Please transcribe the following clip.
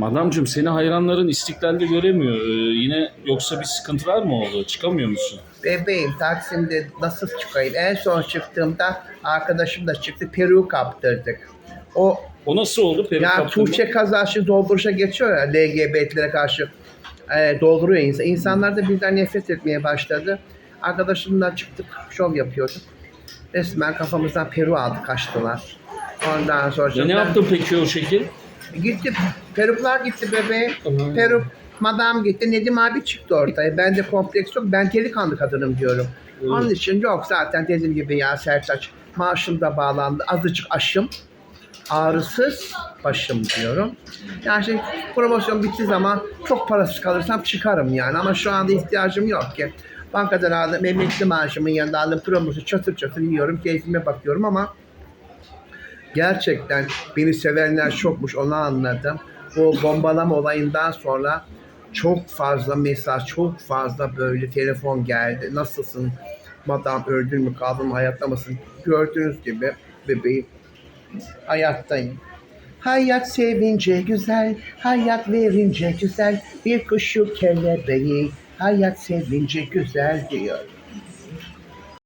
Madamcığım seni hayranların istiklalde göremiyor. Ee, yine yoksa bir sıkıntılar mı oldu? Çıkamıyor musun? Bebeğim Taksim'de nasıl çıkayım? En son çıktığımda arkadaşım da çıktı. Peru kaptırdık. O O nasıl oldu? Peruk ya? Tuğçe kazası dolduruşa geçiyor ya LGBT'lere karşı e, dolduruyor insan. İnsanlar da bizden nefret etmeye başladı. Arkadaşımla çıktık, şov yapıyorduk. Resmen kafamızdan Peru aldı kaçtılar. Ondan sonra Ya ne yaptın peki o şekil? Gitti. Peruklar gitti bebeğim. Hı. Peruk madam gitti. Nedim abi çıktı ortaya. Bende kompleks yok. Ben delikanlı kadınım diyorum. Hı. Onun için yok zaten dediğim gibi ya Sertaç. Maaşım da bağlandı. Azıcık aşım. Ağrısız başım diyorum. Yani şey, promosyon bittiği zaman çok parasız kalırsam çıkarım yani. Ama şu anda ihtiyacım yok ki. Bankadan aldım emekli maaşımın yanında aldım promosyon çatır çatır yiyorum. Keyfime bakıyorum ama gerçekten beni sevenler çokmuş onu anladım. Bu bombalama olayından sonra çok fazla mesaj, çok fazla böyle telefon geldi. Nasılsın? Madam öldün mü kaldın mı hayatta mısın? Gördüğünüz gibi bebeğim hayattayım. Hayat sevince güzel, hayat verince güzel. Bir kuşu kelebeği, hayat sevince güzel diyor.